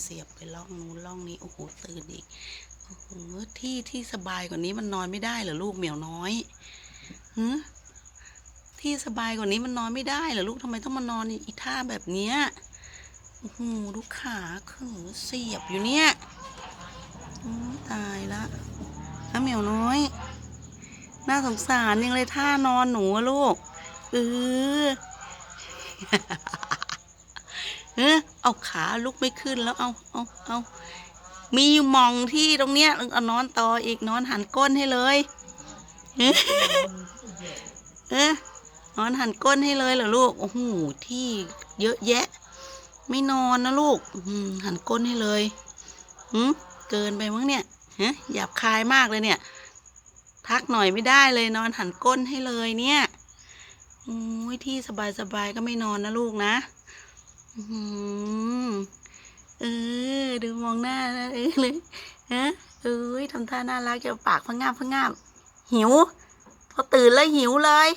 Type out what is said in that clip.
เสียบไปล่องนู้นล่องนี้ โอ้โหตื่นอีกโอ้โหที่ที่สบายกว่านี้มันนอนไม่ได้เหรอลูกเหมียวน้อยหืที่สบายกว่านี้มันนอนไม่ได้เหรอลูกทำไมต้องมานอนอีท่าแบบเนี้ยโอ้โหดูกขาคือเสียบอยู่เนี่ยตายละแล้วเหมียวน้อย น่าสงสารยังเลยท่านอนหนูลูกเออ เออเอาขาลุกไม่ขึ้นแล้วเอาเอาเอามีมองที่ตรงเนี้ยเอานอนต่ออีกนอนหันก้นให้เลยเออเออนอนหันก้นให้เลยเหรอลูกโอ้โหที่เยอะแยะ ไม่นอนนะลูกหันก้นให้เลยหืมเกินไปมั้งเนี่ยฮะหยาบคายมากเลยเนี่ย ทักหน่อยไม่ได้เลยนอนหันก้นให้เลยเนี่ยโอ้ยที่สบายๆก็ไม่นอนนะลูกนะ เออ ดูมองหน้านะเออเลยฮะเอ้ยทำท่าน่ารักจะปากพังงาบพังงาบหิว พอตื่นแล้วหิวเลย